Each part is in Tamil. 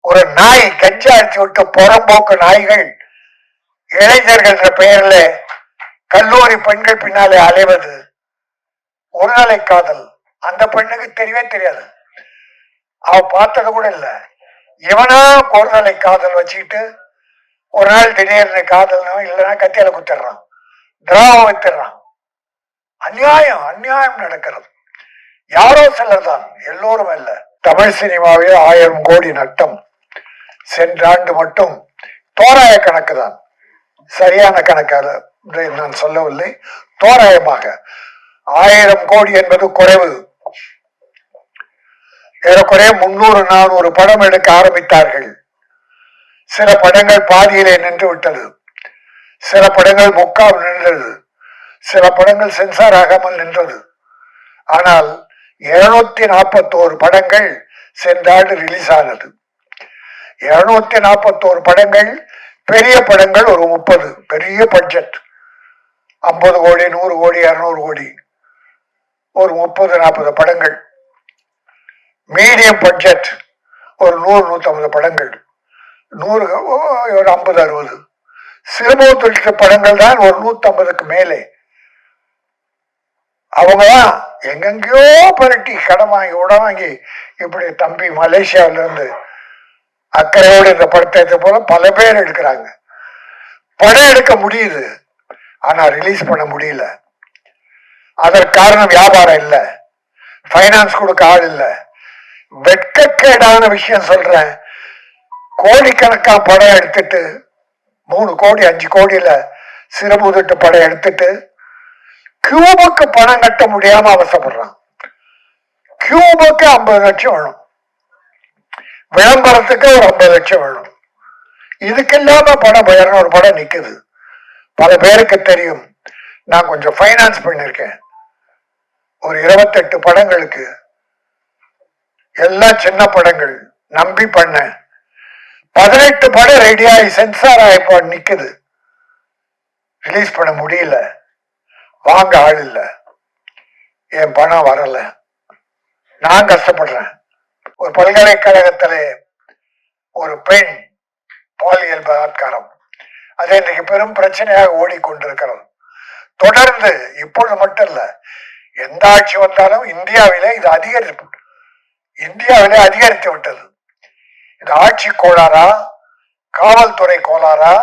ஒரு நாய் கஞ்சா அடிச்சு விட்டு புறம்போக்கு நாய்கள். இளைஞர்கள் பெயர்ல கல்லூரி பெண்கள் பின்னாலே அலைவது. ஒரு நாளை காதல். அந்த பெண்ணுக்கு தெரியவே தெரியாது. அவ பார்த்தது கூட இல்லை. இவனா ஒருநிலை காதல் வச்சுக்கிட்டு ஒரு நாள் திடீர்னு காதல் இல்லைன்னா கத்தியால குத்திடுறான். திராவம் வைத்திடுறான். அநியாயம் அநியாயம் நடக்கிறது. யாரோ சிலர் தான் எல்லோரும் அல்ல. தமிழ் சினிமாவே ஆயிரம் கோடி நட்டம். சென்ற ஆண்டு மட்டும் தோராய கணக்கு தான். சரியான கணக்கால நான் சொல்லவில்லை. தோராயமாக ஆயிரம் கோடி என்பது குறைவு. ஏறக்குறைய முன்னூறு நானூறு படம் எடுக்க ஆரம்பித்தார்கள். சில படங்கள் பாதியிலே நின்று விட்டது. சில படங்கள் முக்கால் நின்றது. சில படங்கள் சென்சார் ஆகாமல் நின்றது. ஆனால் இருநூத்தி நாற்பத்தோரு படங்கள் சென்ற ஆண்டு ரிலீஸ் ஆனது. இருநூத்தி நாற்பத்தோரு படங்கள் பெரிய படங்கள் ஒரு முப்பது பெரிய பட்ஜெட் ஐம்பது கோடி நூறு கோடி இரநூறு கோடி. ஒரு முப்பது நாற்பது படங்கள். மீடியம் பட்ஜெட் ஒரு நூறு நூற்றம்பது படங்கள். நூறு ஓ, ஒரு ஐம்பது அறுபது. சிறுமோ தொழில் படங்கள் தான் ஒரு நூற்றம்பதுக்கு மேலே. அவங்க தான் எங்கெங்கேயோ பரட்டி கடன் வாங்கி உடம் வாங்கி இப்படி தம்பி மலேசியாவிலேருந்து அக்கறையோடு இந்த படத்தை எடுத்த போல பல பேர் எடுக்கிறாங்க. படம் எடுக்க முடியுது ஆனா ரிலீஸ் பண்ண முடியல. அதற்கு காரணம் வியாபாரம் இல்லை. ஃபைனான்ஸ் கொடுக்க ஆள் இல்லை. வெட்கக்கேடான விஷயம் சொல்றேன். கோடிக்கணக்கா படம் எடுத்துட்டு மூணு கோடி அஞ்சு கோடியில சிறுமுதிட்டு படம் எடுத்துட்டு கியூபுக்கு பணம் கட்ட முடியாம அவசப்படுறான் கியூபுக்கு ஐம்பது லட்சம் வேணும். விளம்பரத்துக்கு ஒரு ஐம்பது லட்சம் வேணும். இதுக்கு இல்லாம படம் இருநூறு படம் நிக்குது. பல பேருக்கு தெரியும். நான் கொஞ்சம் ஃபைனான்ஸ் பண்ணியிருக்கேன். ஒரு இருபத்தெட்டு படங்களுக்கு. எல்லாம் சின்ன படங்கள். நம்பி பண்ணேன். பதினெட்டு படம் ரெடியாகி சென்சார் ஆகிப்போ நிற்குது ரிலீஸ் பண்ண முடியல. வாங்க ஆள் இல்லை. என் பணம் வரலை. நான் கஷ்டப்படுறேன். ஒரு பல்கலைக்கழகத்துல ஒரு பெண் பாலியல் பலாத்காரம். அது இன்றைக்கு பெரும் பிரச்சனையாக ஓடிக்கொண்டிருக்கிறது. தொடர்ந்து இப்பொழுது மட்டும் இல்ல எந்த ஆட்சி வந்தாலும் இந்தியாவிலே இது அதிகரிப்பு இந்தியாவிலே அதிகரித்து விட்டது. இது ஆட்சி கோளாறா காவல்துறை கோளாறா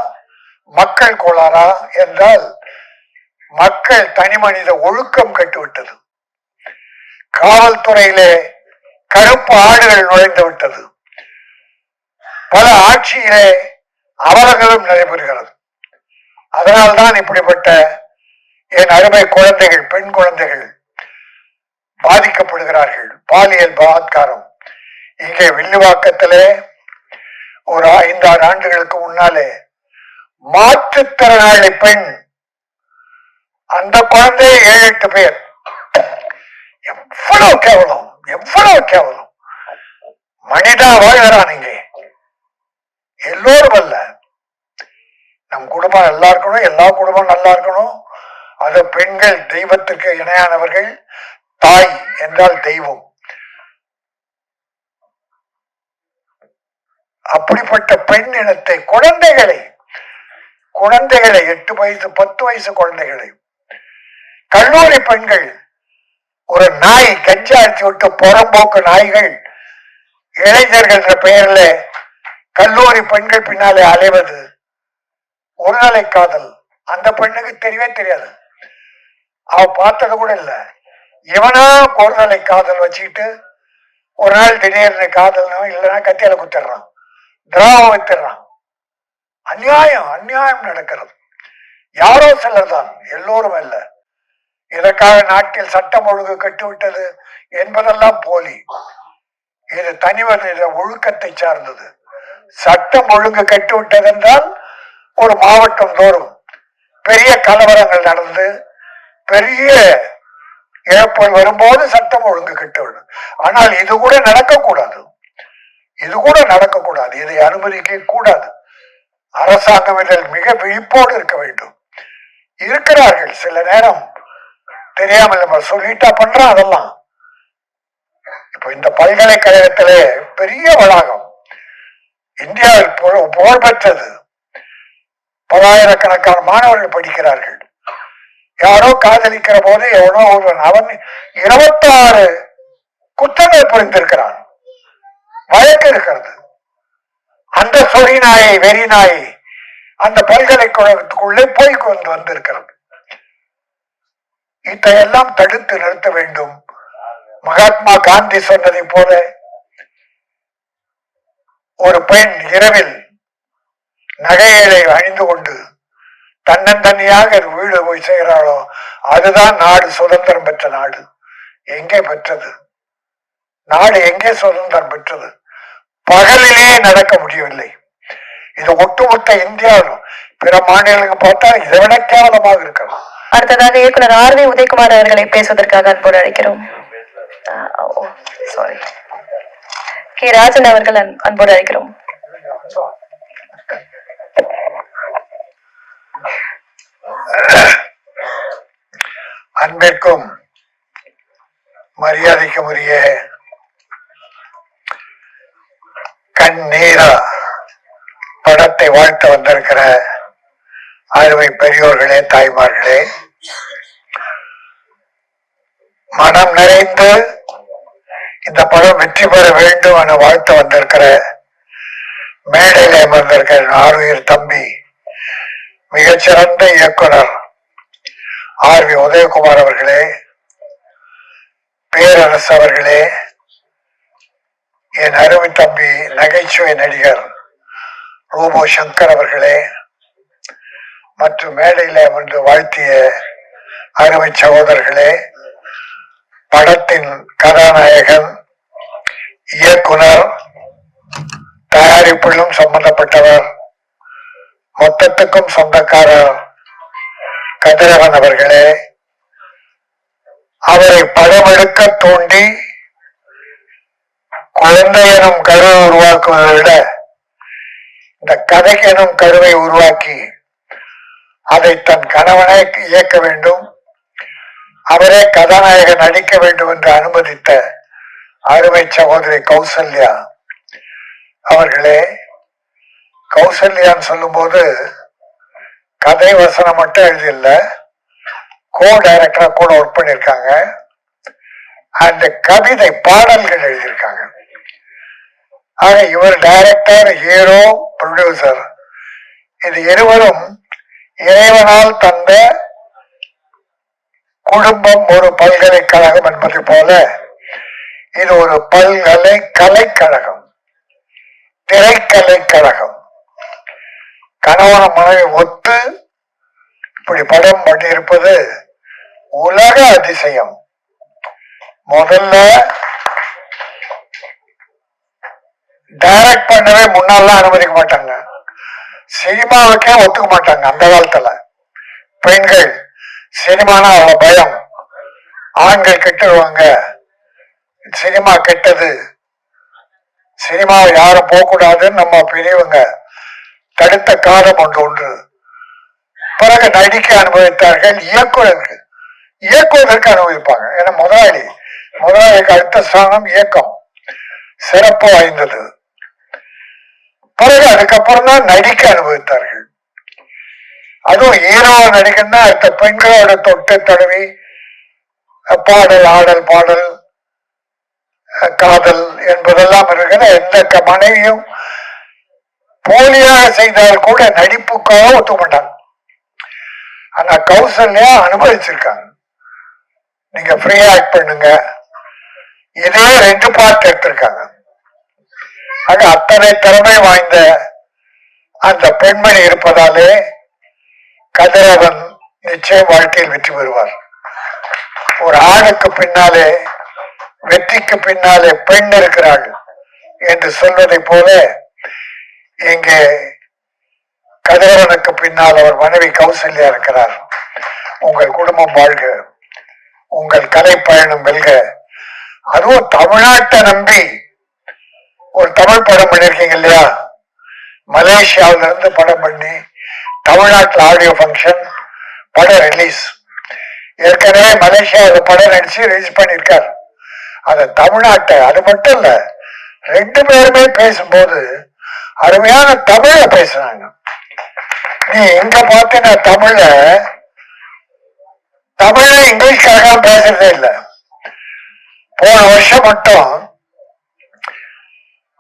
மக்கள் கோளாறா என்றால் மக்கள் தனி மனித ஒழுக்கம் கட்டுவிட்டது. காவல்துறையிலே கருப்பு ஆடுகள் நுழைந்து விட்டது. பல ஆட்சியிலே அவலங்களும் நடைபெறுகிறது. அதனால்தான் இப்படிப்பட்ட என் அருமை குழந்தைகள் பெண் குழந்தைகள் பாதிக்கப்படுகிறார்கள். பாலியல் பலாத்காரம். இங்கே வில்லுவாக்கத்திலே ஒரு ஐந்தாறு ஆண்டுகளுக்கு முன்னாலே மாற்றுத்திறனாளி பெண் அந்த குழந்தை ஏழு எட்டு பேர். எவ்வளவு கேவலம். எவ்வளவு கேவலம்? மனிதா வாழ்கிறான் இங்கே எல்லோரும் அல்ல. நம் குடும்பம் நல்லா இருக்கணும் எல்லா குடும்பம் நல்லா இருக்கணும். அது பெண்கள் தெய்வத்திற்கு இணையானவர்கள் தாய் என்றால் தெய்வம். அப்படிப்பட்ட பெண் இனத்தை குழந்தைகளை குழந்தைகளை எட்டு வயசு பத்து வயசு குழந்தைகளை கல்லூரி பெண்கள் ஒரு நாய் கஞ்சா அடிச்சு விட்டு புறம்போக்கு நாய்கள் இளைஞர்கள் பெயர்ல கல்லூரி பெண்கள் பின்னாலே அலைவது ஒரு நாளை காதல். அந்த பெண்ணுக்கு தெரியவே தெரியாது. அவ பார்த்தது கூட இல்லை. இவனா நாளை காதல் வச்சுக்கிட்டு ஒரு நாள் திடீர்னு காதல்னோ இல்லைன்னா கத்தியால குத்திடுறான். திராவம் வைத்திடுறான். அநியாயம் அநியாயம் நடக்கிறது. யாரோ சிலர் தான் எல்லோரும் இல்லை இதற்காக நாட்டில் சட்டம் ஒழுங்கு கட்டுவிட்டது என்பதெல்லாம் போலி. இது தனிமனித ஒழுக்கத்தை சார்ந்தது. சட்டம் ஒழுங்கு கட்டுவிட்டது என்றால் ஒரு மாவட்டம் தோறும் பெரிய கலவரங்கள் நடந்து பெரிய இழப்புகள் வரும்போது சட்டம் ஒழுங்கு கட்டுவிடும். ஆனால் இது கூட நடக்கக்கூடாது. இது கூட நடக்கக்கூடாது. இதை அனுமதிக்க கூடாது அரசாங்கம் இதில் மிக விழிப்போடு இருக்க வேண்டும். இருக்கிறார்கள் சில நேரம் தெரியாமல் நம்ம சொல்லிட்டா பண்றோம் அதெல்லாம். இப்போ இந்த பல்கலைக்கழகத்திலே பெரிய வளாகம். இந்தியாவில் புகழ் புகழ்பெற்றது. பலாயிரக்கணக்கான மாணவர்கள் படிக்கிறார்கள். யாரோ காதலிக்கிற போது எவனோ ஒருவன் அவன் இருபத்தாறு குற்றங்கள் புரிந்திருக்கிறான். வழக்கு இருக்கிறது. அந்த சொறி நாயை வெறி நாயை அந்த பல்கலைக்கழகத்துக்குள்ளே போய் கொண்டு வந்திருக்கிறது. இதையெல்லாம் தடுத்து நிறுத்த வேண்டும். மகாத்மா காந்தி சொன்னதை போல ஒரு பெண் இரவில் நகைகளை அணிந்து கொண்டு தன்னந்தனியாக வீடு போய் செய்கிறாளோ அதுதான் நாடு சுதந்திரம் பெற்ற நாடு. எங்கே பெற்றது? நாடு எங்கே சுதந்திரம் பெற்றது? பகலிலே நடக்க முடியவில்லை. இது ஒட்டுமொத்த இந்தியாவிலும் பிற மாநிலங்கள் பார்த்தா இதை விட கேவலமாக இருக்கலாம். அடுத்ததாக இயக்குனர் ஆர் வி உதயகுமார் அவர்களை பேசுவதற்காக அன்போடு அழைக்கிறோம். சாரி கே ராஜன் அவர்கள் அன்போடு அழைக்கிறோம். அன்பிற்கும் மரியாதைக்கும் உரிய கண்ணீரா படத்தை வாழ்த்த வந்திருக்கிற அருமை பெரியோர்களே தாய்மார்களே. மனம் நிறைந்து இந்த படம் வெற்றி பெற வேண்டும் என வாழ்த்து வந்திருக்கிற மேடையில் அமர்ந்திருக்கிற ஆர்வியர் தம்பி மிகச்சிறந்த இயக்குனர் ஆர் வி உதயகுமார் அவர்களே பேரரசு அவர்களே என் அருமை தம்பி நகைச்சுவை நடிகர் ரூபோ சங்கர் அவர்களே மற்றும் மேடையில ஒன்று வாழ்த்திய அருமை சகோதரர்களே படத்தின் கதாநாயகன் இயக்குனர் தயாரிப்பிலும் சம்பந்தப்பட்டவர் மொத்தத்துக்கும் சொந்தக்காரர் கதிரவன் அவர்களே. அவரை படமெடுக்க தூண்டி குழந்தை எனும் கருவை உருவாக்குவதை விட இந்த கதை எனும் கருவை உருவாக்கி அதை தன் கணவனை இயக்க வேண்டும். அவரே கதாநாயகன் நடிக்க வேண்டும் என்று அனுமதித்த அருமை சகோதரி கௌசல்யா அவர்களே கௌசல்யான்னு சொல்லும்போது கதை வசனம் மட்டும் எழுதியில்ல கோ டைரக்டரா கூட ஒர்க் பண்ணியிருக்காங்க. அந்த கவிதை பாடல்கள் எழுதியிருக்காங்க. ஆக இவர் டைரக்டர் ஹீரோ ப்ரொடியூசர் இது இருவரும் இறைவனால் தந்த குடும்பம் ஒரு பல்கலைக்கழகம் என்பது போல இது ஒரு பல்கலை கலைக்கழகம் திரைக்கலைக்கழகம். கணவன மனைவி ஒத்து இப்படி படம் பண்ணியிருப்பது உலக அதிசயம். முதல்ல டைரக்ட் பண்ணவே முன்னாலாம் அனுமதிக்க மாட்டாங்க. சினிமாவுக்கே ஒத்துக்க மாட்டாங்க அந்த காலத்துல. பெண்கள் சினிமானா அவ்வளவு பயம். ஆண்கள் கெட்டுருவாங்க. சினிமா கெட்டது. சினிமாவை யாரும் போகக்கூடாதுன்னு நம்ம பெரியவங்க தடுத்த காலம் ஒன்று ஒன்று. பிறகு நடிக்க அனுபவித்தார்கள் இயக்குநர்கள். இயக்குவதற்கு அனுபவிப்பாங்க. ஏன்னா முதலாளி முதலாளிக்கு அடுத்த ஸ்தானம் இயக்கம். சிறப்பு வாய்ந்தது. பிறகு அதுக்கப்புறம் தான் நடிக்க அனுபவித்தார்கள். அதுவும் ஹீரோவா நடிகன்னா அடுத்த பெண்களோட தொட்டு தடவி பாடல் ஆடல் பாடல் காதல் என்பதெல்லாம் இருக்கிற எந்த க- மனைவியும் போலியாக செய்தால் கூட நடிப்புக்காக ஒத்துக்க மாட்டாங்க ஆனா கௌசல்யா அனுபவிச்சிருக்காங்க. நீங்க ஃப்ரீயா ஆக்ட் பண்ணுங்க. இதே ரெண்டு பார்ட் எடுத்திருக்காங்க. ஆக அத்தனை திறமை வாய்ந்த அந்த பெண்மணி இருப்பதாலே கதிரவன் நிச்சயம் வாழ்க்கையில் வெற்றி பெறுவார். ஒரு ஆணுக்கு பின்னாலே வெற்றிக்கு பின்னாலே பெண் இருக்கிறாள் என்று சொல்வதை போல இங்கே கதிரவனுக்கு பின்னால் அவர் மனைவி கௌசல்யா இருக்கிறார். உங்கள் குடும்பம் வாழ்க உங்கள் கலை பயணம் வெல்க. அதுவும் தமிழ்நாட்டை நம்பி ஒரு தமிழ் படம் பண்ணியிருக்கீங்க இல்லையா? மலேசியாவில இருந்து படம் பண்ணி தமிழ்நாட்டில் ஆடியோ ஃபங்க்ஷன் படம் ரிலீஸ் ஏற்கனவே மலேசியாவில் படம் நடிச்சு ரிலீஸ் பண்ணியிருக்கார். அது தமிழ்நாட்டை அது மட்டும் இல்லை ரெண்டு பேருமே பேசும்போது அருமையான தமிழ பேசுறாங்க. நீ எங்க பார்த்தீங்கன்னா தமிழ தமிழ இங்கிலீஷ் பேசுறதே இல்லை. போன வருஷம் மட்டும்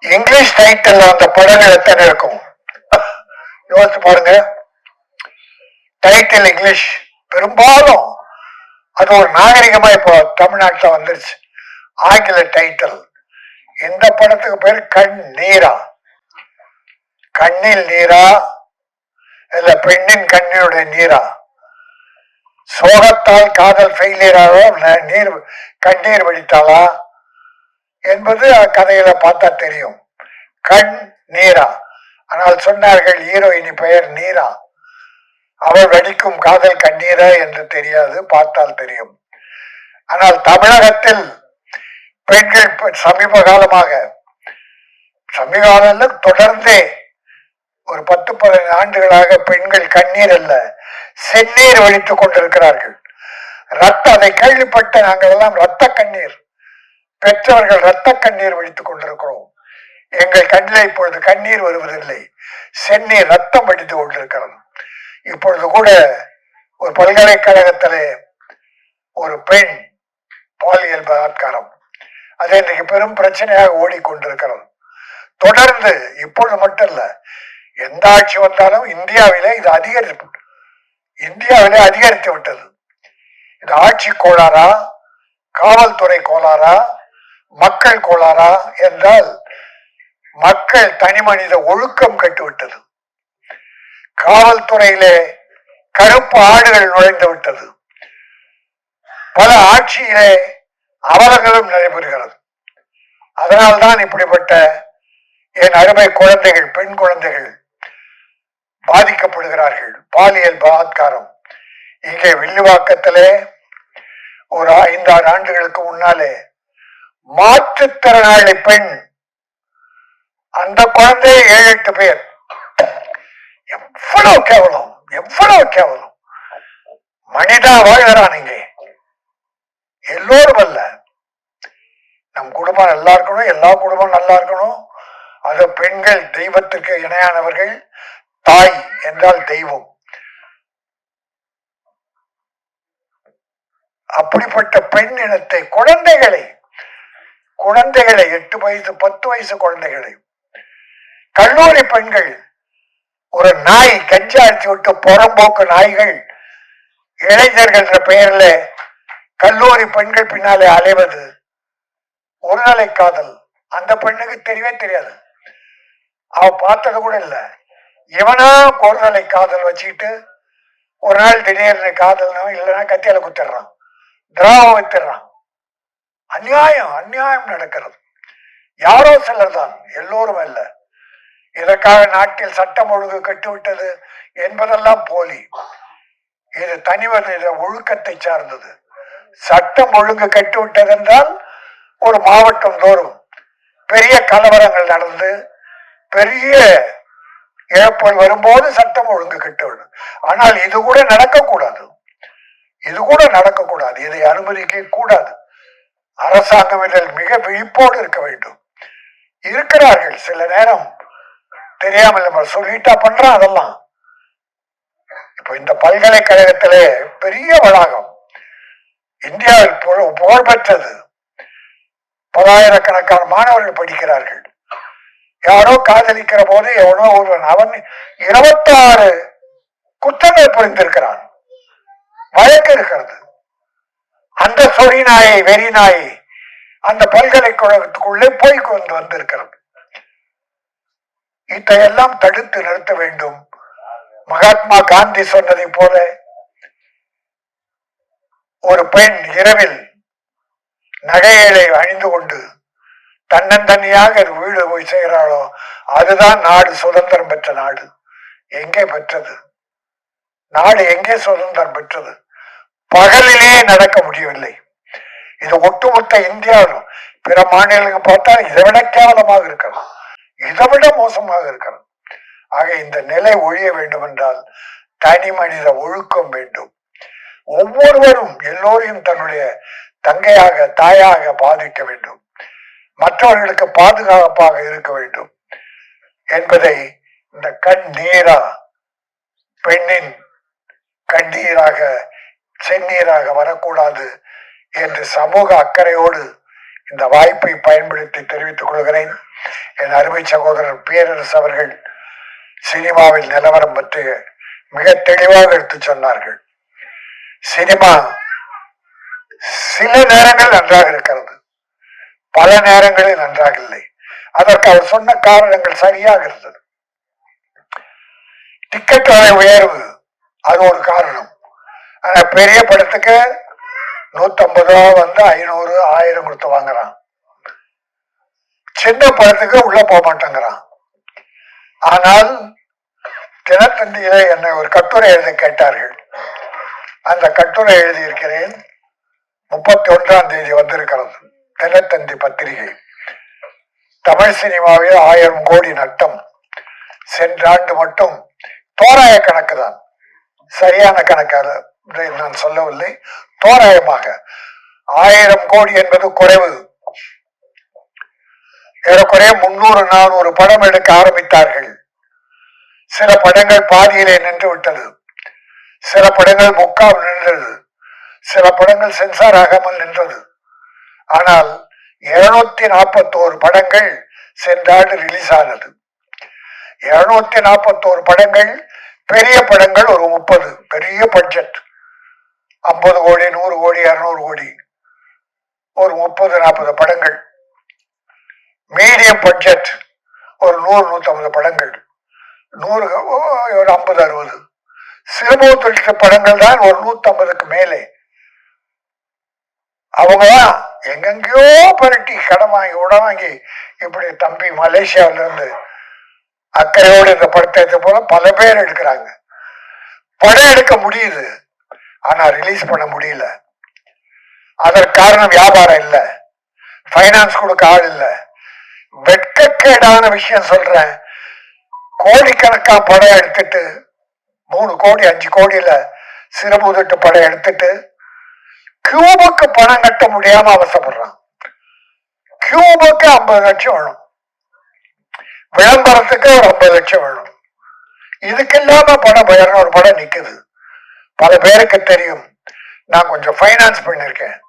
இங்கிலீஷ் டைட்டில் அந்த படங்கள் எத்தனை இருக்கும். யோசிச்சு பாருங்க. டைட்டில் இங்கிலீஷ் பெரும்பாலும் அது ஒரு நாகரிகமா இப்போ தமிழ்நாட்டில் வந்துருச்சு. ஆங்கில டைட்டில் இந்த படத்துக்கு பேர்? கண் நீரா. கண்ணில் நீரா. இல்ல பெண்ணின் கண்ணினுடைய நீரா. சோகத்தால் காதல் ஃபெயிலியராக நீர் கண்ணீர் வடித்தாளா? என்பது கதையில பார்த்தா தெரியும். கண் நீரா. ஆனால் சொன்னார்கள் ஹீரோயினி பெயர் நீரா. அவள் வெடிக்கும் காதல் கண்ணீரா என்று தெரியாது பார்த்தால் தெரியும். ஆனால் தமிழகத்தில் பெண்கள் சமீப காலமாக சமீப காலம் தொடர்ந்தே ஒரு பத்து பதினைந்து ஆண்டுகளாக பெண்கள் கண்ணீர் அல்ல செந்நீர் வலித்துக் கொண்டிருக்கிறார்கள். ரத்த அதை கேள்விப்பட்ட நாங்கள் எல்லாம் ரத்த கண்ணீர். பெற்றவர்கள் ரத்த கண்ணீர் வடித்துக் கொண்டிருக்கிறோம். எங்கள் கண்ணில் இப்பொழுது கண்ணீர் வருவதில்லை. சென்னை ரத்தம் வடித்து கொண்டிருக்கிறது. இப்பொழுது கூட ஒரு பல்கலைக்கழகத்திலே ஒரு பெண் பாலியல் பலாத்காரம் அது இன்றைக்கு பெரும் பிரச்சனையாக ஓடிக்கொண்டிருக்கிறது. தொடர்ந்து இப்பொழுது மட்டும் இல்ல எந்த ஆட்சி வந்தாலும் இந்தியாவிலே இது அதிகரி இந்தியாவிலே அதிகரித்து விட்டது. இது ஆட்சி கோளாறா காவல்துறை கோளாறா மக்கள் கோளாறா என்றால் மக்கள் தனி மனித ஒழுக்கம் கட்டுவிட்டது. காவல்துறையிலே கருப்பு ஆடுகள் நுழைந்து விட்டது. பல ஆட்சியிலே அவலங்களும் நடைபெறுகிறது. அதனால்தான் இப்படிப்பட்ட என் அருமை குழந்தைகள் பெண் குழந்தைகள் பாதிக்கப்படுகிறார்கள். பாலியல் பலாத்காரம். இங்கே வில்லுவாக்கத்திலே ஒரு ஐந்தாறு ஆண்டுகளுக்கு முன்னாலே மாற்றுத்திறனாளி பெண். அந்த குழந்தை ஏழு எட்டு பேர். எவ்வளவு கேவலம் எவ்வளவு கேவலம். மனிதா வாழ்கிறான் இங்கே. எல்லோரும் அல்ல. நம் குடும்பம் நல்லா இருக்கணும் எல்லா குடும்பம் நல்லா இருக்கணும். அது பெண்கள் தெய்வத்திற்கு இணையானவர்கள். தாய் என்றால் தெய்வம். அப்படிப்பட்ட பெண் இனத்தை குழந்தைகளை குழந்தைகளை எட்டு வயசு பத்து வயசு குழந்தைகளை. கல்லூரி பெண்கள் ஒரு நாய் கஞ்சா அடிச்சு விட்டு புறம்போக்கு நாய்கள் இளைஞர்கள் பெயர்ல கல்லூரி பெண்கள் பின்னாலே அலைவது ஒருநிலை காதல். அந்த பெண்ணுக்கு தெரியவே தெரியாது. அவ பார்த்தது கூட இல்லை. இவனா ஒருநிலை காதல் வச்சுக்கிட்டு ஒரு நாள் திடீர்னு காதல் இல்லைன்னா கத்தியால குத்திடுறான். திராவம் வைத்திடுறான். அநியாயம் அநியாயம் நடக்கிறது. யாரோ சிலர் தான் எல்லோரும் அல்ல. இதற்காக நாட்டில் சட்டம் ஒழுங்கு கட்டுவிட்டது என்பதெல்லாம் போலி. இது தனிமனித ஒழுக்கத்தை சார்ந்தது. சட்டம் ஒழுங்கு கட்டுவிட்டது என்றால் ஒரு மாவட்டம் தோறும் பெரிய கலவரங்கள் நடந்து பெரிய இழப்புகள் வரும்போது சட்டம் ஒழுங்கு கட்டுவிடும். ஆனால் இது கூட நடக்கக்கூடாது. இது கூட நடக்கக்கூடாது. இதை அனுமதிக்க கூடாது. அரசாங்கம் மிக விழிப்போடு இருக்க வேண்டும். இருக்கிறார்கள் சில நேரம். தெரியாமல் நம்ம சொல்லிட்டா பண்றோம் அதெல்லாம். இப்போ இந்த பல்கலைக்கழகத்திலே பெரிய வளாகம். இந்தியாவில் புகழ் புகழ்பெற்றது பலாயிரக்கணக்கான மாணவர்கள் படிக்கிறார்கள். யாரோ காதலிக்கிற போது எவனோ ஒருவன் அவன் இருபத்தாறு குற்றங்கள் புரிந்திருக்கிறான். வழக்கு இருக்கிறது. அந்த சொறி நாயை வெறி நாயை அந்த பல்கலைக்கழகத்துக்குள்ளே போய் கொண்டு வந்திருக்கிறது. இதையெல்லாம் தடுத்து நிறுத்த வேண்டும். மகாத்மா காந்தி சொன்னதை போல ஒரு பெண் இரவில் நகைகளை அணிந்து கொண்டு தன்னந்தனியாக வீடு போய் செய்கிறாளோ அதுதான் நாடு சுதந்திரம் பெற்ற நாடு. எங்கே பெற்றது? நாடு எங்கே சுதந்திரம் பெற்றது? பகலிலே நடக்க முடியவில்லை. இது ஒட்டுமொத்த இந்தியாவிலும் பிற மாநிலங்கள் பார்த்தா இதை விட கேவலமாக இருக்கிறது இதை விட மோசமாக இருக்கிறது ஆக இந்த நிலை ஒழிய வேண்டும் என்றால் தனி மனித ஒழுக்கம் வேண்டும். ஒவ்வொருவரும் எல்லோரையும் தன்னுடைய தங்கையாக தாயாக பாதிக்க வேண்டும். மற்றவர்களுக்கு பாதுகாப்பாக இருக்க வேண்டும். என்பதை இந்த கண் நீரா பெண்ணின் கண்ணீராக செந்நீராக வரக்கூடாது என்று சமூக அக்கறையோடு இந்த வாய்ப்பை பயன்படுத்தி தெரிவித்துக் கொள்கிறேன். என் அருமை சகோதரர் பேரரசு அவர்கள் சினிமாவில் நிலவரம் பற்றி மிக தெளிவாக எடுத்துச் சொன்னார்கள். சினிமா சில நேரங்கள் நன்றாக இருக்கிறது பல நேரங்களில் நன்றாக இல்லை. அதற்கு அவர் சொன்ன காரணங்கள் சரியாக இருந்தது. டிக்கெட் விலை உயர்வு அது ஒரு காரணம். ஆனா பெரிய படத்துக்கு நூத்தம்பது ரூபா வந்து ஐநூறு ஆயிரம் கொடுத்து வாங்குறான். சின்ன படத்துக்கு உள்ள போக மாட்டேங்கிறான். ஆனால் தினத்தந்தியிலே என்னை ஒரு கட்டுரை எழுத கேட்டார்கள். அந்த கட்டுரை எழுதியிருக்கிறேன். முப்பத்தி ஒன்றாம் தேதி வந்திருக்கிறது. தினத்தந்தி பத்திரிகை. தமிழ் சினிமாவில் ஆயிரம் கோடி நட்டம். சென்ற ஆண்டு மட்டும் தோராய கணக்கு தான். சரியான கணக்காக நான் சொல்லவில்லை. தோராயமாக. ஆயிரம் கோடி என்பது குறைவு. ஏறக்குறைய முன்னூறு நானூறு படம் எடுக்க ஆரம்பித்தார்கள். சில படங்கள் பாதியிலே நின்று விட்டது. சில படங்கள் முக்கால் நின்றது. சில படங்கள் சென்சார் ஆகாமல் நின்றது. ஆனால் இருநூத்தி நாற்பத்தோரு படங்கள் சென்ற ஆண்டு ரிலீஸ் ஆனது. இருநூத்தி நாற்பத்தோரு படங்கள் பெரிய படங்கள் ஒரு முப்பது பெரிய பட்ஜெட் ஐம்பது கோடி நூறு கோடி இரநூறு கோடி ஒரு முப்பது நாற்பது படங்கள். மீடியம் பட்ஜெட் ஒரு நூறு நூற்றம்பது படங்கள். நூறு ஓ, ஒரு ஐம்பது அறுபது. சிறுமுக தொழிற்ற படங்கள் தான் ஒரு நூற்றம்பதுக்கு மேலே. அவங்க தான் எங்கெங்கேயோ புரட்டி கடன் வாங்கி உடன் வாங்கி இப்படி தம்பி மலேசியாவிலேருந்து அக்கறையோடு இந்த படத்தை எடுத்த போல பல பேர் எடுக்கிறாங்க. படம் எடுக்க முடியுது. ஆனா ரிலீஸ் பண்ண முடியல. அதற்கு காரணம் வியாபாரம் இல்ல. ஃபைனான்ஸ் கொடுக்க ஆள் இல்ல. வெட்கக்கேடான விஷயம் சொல்றேன். கோடிக்கணக்கா படம் எடுத்துட்டு மூணு கோடி அஞ்சு கோடியில சிறுமுதட்டு படம் எடுத்துட்டு கியூபுக்கு பணம் கட்ட முடியாம அவசப்படுறான் கியூபுக்கு ஐம்பது லட்சம் வேணும். விளம்பரத்துக்கு ஒரு ஐம்பது லட்சம் வேணும். இதுக்கு இல்லாம படம் இருநூறு படம் நிக்குது. பல பேருக்கு தெரியும். நான் கொஞ்சம் ஃபைனான்ஸ் பண்ணிருக்கேன்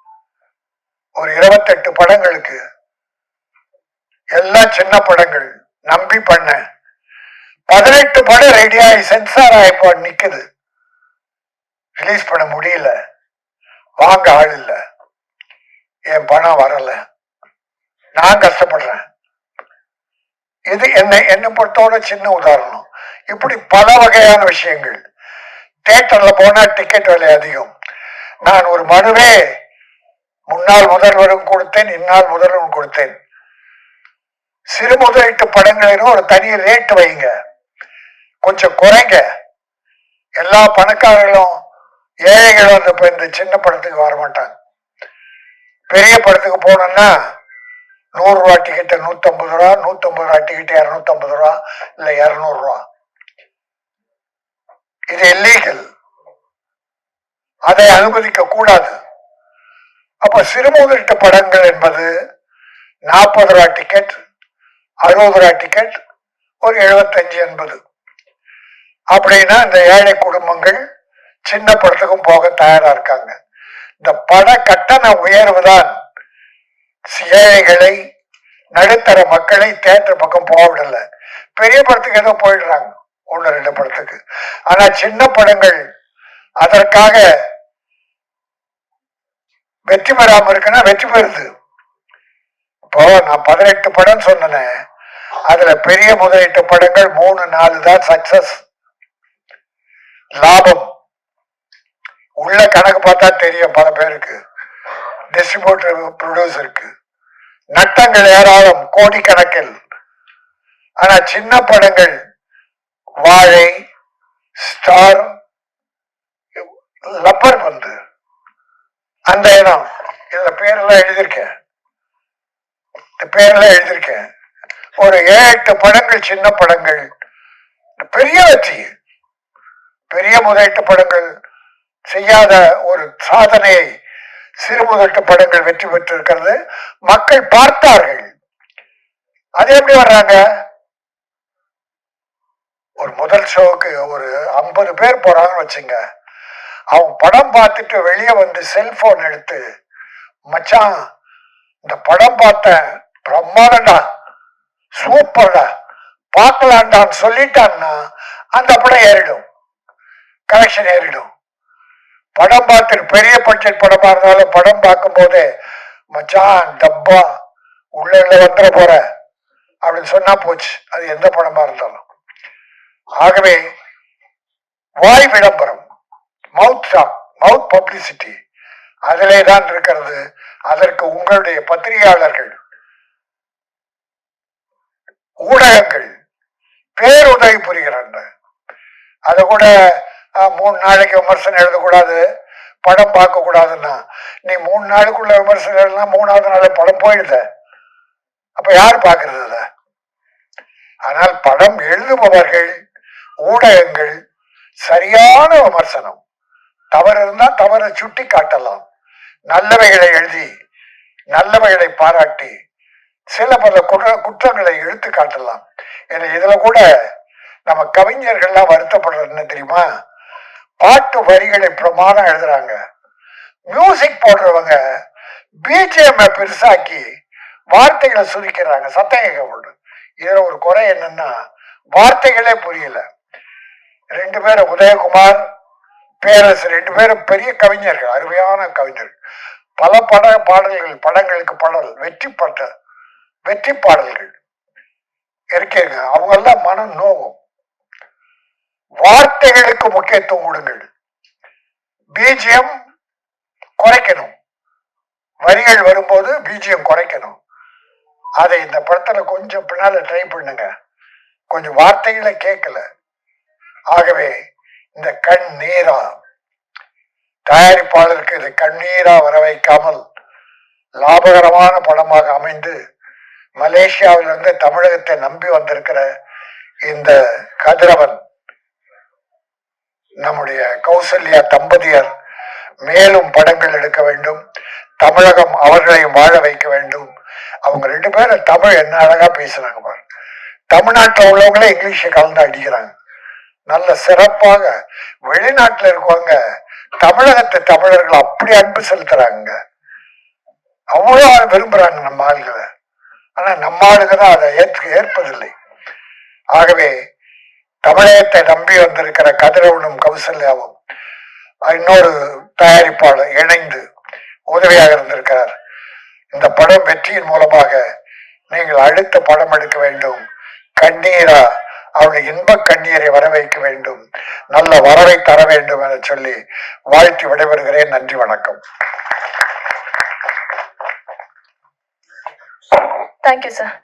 ஒரு இருபத்தெட்டு படங்களுக்கு. எல்லாம் சின்ன படங்கள். நம்பி பண்ணேன். பதினெட்டு படம் ரெடியாகி சென்சார் ஆகிப்போ நிக்குது. ரிலீஸ் பண்ண முடியல. வாங்க ஆள் இல்லை. என் பணம் வரல. நான் கஷ்டப்படுறேன். இது என்னை என்னை பொறுத்தோட சின்ன உதாரணம். இப்படி பல வகையான விஷயங்கள். தியேட்டர்ல போனா டிக்கெட் விலை அதிகம். நான் ஒரு மனுவே முன்னாள் முதல்வரும் கொடுத்தேன் இந்நாள் முதல்வரும் கொடுத்தேன். சிறு முதலீட்டு படங்களிலும் ஒரு தனி ரேட் வைங்க. கொஞ்சம் குறைங்க. எல்லா பணக்காரர்களும் ஏழைகளும் அந்த இந்த சின்ன படத்துக்கு வர மாட்டாங்க பெரிய படத்துக்கு போனோம்னா நூறுரூவா டிக்கெட்டு நூற்றம்பது ரூபா நூற்றம்பது ரூபா டிக்கெட்டு இரநூத்தம்பது ரூபா இல்லை இரநூறுவா இது இல்லீகல் அதை அனுமதிக்க கூடாது. அப்ப சிறுமுதலிட்ட படங்கள் என்பது நாற்பது ரூபா டிக்கெட் அறுபது ரூபா டிக்கெட் ஒரு எழுபத்தஞ்சு எண்பது அப்படின்னா இந்த ஏழை குடும்பங்கள் சின்ன படத்துக்கும் போக தயாரா இருக்காங்க. இந்த பட கட்டண உயர்வுதான் ஏழைகளை நடுத்தர மக்களை தேட்டர் பக்கம் போக விடல. பெரிய படத்துக்கு ஏதோ போயிடுறாங்க. ஒன்று ரெண்டு படத்துக்கு. ஆனா சின்ன படங்கள் அதற்காக வெற்றி பெறாம இருக்குன்னா வெற்றி பெறுது. இப்போ நான் பதினெட்டு படம் சொன்னேன் அதுல பெரிய முதலீட்டு படங்கள் மூணு நாலு தான் சக்சஸ் லாபம். உள்ள கணக்கு பார்த்தா தெரியும் பல பேருக்கு. டிஸ்ட்ரிபியூட்டர் ப்ரொடியூசருக்கு நட்டங்கள் ஏராளம் கோடிக்கணக்கில். ஆனா சின்ன படங்கள் வாழை ஸ்டார் லப்பர் பந்து அந்த இடம். இதுல பேரெல்லாம் எழுதியிருக்கேன். இந்த பேரெல்லாம் எழுதியிருக்கேன். ஒரு ஏழு எட்டு படங்கள் சின்ன படங்கள். பெரிய வெற்றி. பெரிய முதலீட்டு படங்கள் செய்யாத ஒரு சாதனையை சிறு முதலீட்டு படங்கள் வெற்றி பெற்றிருக்கிறது. மக்கள் பார்த்தார்கள். அது எப்படி வர்றாங்க? ஒரு முதல் ஷோவுக்கு ஒரு ஐம்பது பேர் போறாங்கன்னு வச்சுங்க. அவன் படம் பார்த்துட்டு வெளியே வந்து செல்போன் எடுத்து மச்சான் இந்த படம் பார்த்தேன் பிரம்மாண்டா சூப்பர்டா பார்க்கலான்டான்னு சொல்லிட்டான்னா அந்த படம் ஏறிடும். கலெக்ஷன் ஏறிடும். படம் பார்த்துட்டு பெரிய பட்ஜெட் படமா இருந்தாலும் படம் பார்க்கும் போதே மச்சான் டப்பா உள்ள உள்ள வந்துட போற. அப்படின்னு சொன்னா போச்சு. அது எந்த படமா இருந்தாலும். ஆகவே வாய் விளம்பரம் மவுத் ஷாப் மவுத் பப்ளிசிட்டி அதிலே தான் இருக்கிறது. அதற்கு உங்களுடைய பத்திரிகையாளர்கள் ஊடகங்கள் பேருதவி புரிகிறாங்க. அதை கூட மூணு நாளைக்கு விமர்சனம் எழுதக்கூடாது படம் பார்க்க கூடாதுன்னா நீ மூணு நாளுக்குள்ள விமர்சனம் எழுதினா மூணாவது நாள் படம் போயிடுத. அப்ப யார் பார்க்கறது அதை? ஆனால் படம் எழுதுபவர்கள் ஊடகங்கள் சரியான விமர்சனம். தவறு இருந்தா தவறை சுட்டி காட்டலாம். நல்லவைகளை எழுதி நல்லவைகளை பாராட்டி சில பல குற்ற குற்றங்களை எடுத்து காட்டலாம். ஏன்னா இதுல கூட நம்ம கவிஞர்கள்லாம் வருத்தப்படுறது என்ன தெரியுமா? பாட்டு வரிகளை பிரமாதம் எழுதுறாங்க. மியூசிக் போடுறவங்க பிஜிஎம் பெருசாக்கி வார்த்தைகளை சுருக்கிறாங்க. சத்தம் கேட்க இதுல ஒரு குறை என்னன்னா வார்த்தைகளே புரியல. ரெண்டு பேரும் உதயகுமார் பேரரசு ரெண்டு பேரும் பெரிய கவிஞர்கள் அருமையான கவிஞர்கள். பல பட பாடல்கள் படங்களுக்கு பாடல் வெற்றி பட்ட வெற்றி பாடல்கள் இருக்கீங்க அவங்க எல்லாம் மனம் நோவும். வார்த்தைகளுக்கு முக்கியத்துவம் கொடுங்கள். பீஜியம் குறைக்கணும். வரிகள் வரும்போது பீஜியம் குறைக்கணும். அதை இந்த படத்துல கொஞ்சம் பின்னால ட்ரை பண்ணுங்க. கொஞ்சம் வார்த்தைகளை கேட்கல. ஆகவே இந்த கண் நீரா தயாரிப்பாளருக்கு இது கண்ணீரா வர வைக்காமல் லாபகரமான படமாக அமைந்து மலேசியாவிலிருந்து தமிழகத்தை நம்பி வந்திருக்கிற இந்த கதிரவன் நம்முடைய கௌசல்யா தம்பதியர் மேலும் படங்கள் எடுக்க வேண்டும் தமிழகம் அவர்களையும் வாழ வைக்க வேண்டும். அவங்க ரெண்டு பேரும் தமிழ் என்ன அழகா பேசுறாங்க பாரு. தமிழ்நாட்டில் உள்ளவங்களே இங்கிலீஷை கலந்து அடிக்கிறாங்க. நல்ல சிறப்பாக வெளிநாட்டுல இருக்கவங்க தமிழகத்தை தமிழர்கள் அப்படி அன்பு செலுத்துறாங்க. அவ்வளோ விரும்புறாங்க நம்ம ஆளுகளை. ஆனா நம்ம ஆளுங்க தான் அதை ஏற்று ஏற்பதில்லை. ஆகவே தமிழகத்தை நம்பி வந்திருக்கிற கதிரவனும் கௌசல்யாவும் இன்னொரு தயாரிப்பாளர் இணைந்து உதவியாக இருந்திருக்கிறார். இந்த படம் வெற்றியின் மூலமாக நீங்கள் அடுத்த படம் எடுக்க வேண்டும். கண்ணீரா அவருடைய இன்ப கண்ணீரை வர வைக்க வேண்டும். நல்ல வரவை தர வேண்டும் என சொல்லி வாழ்த்து விடைபெறுகிறேன். நன்றி வணக்கம். Thank you sir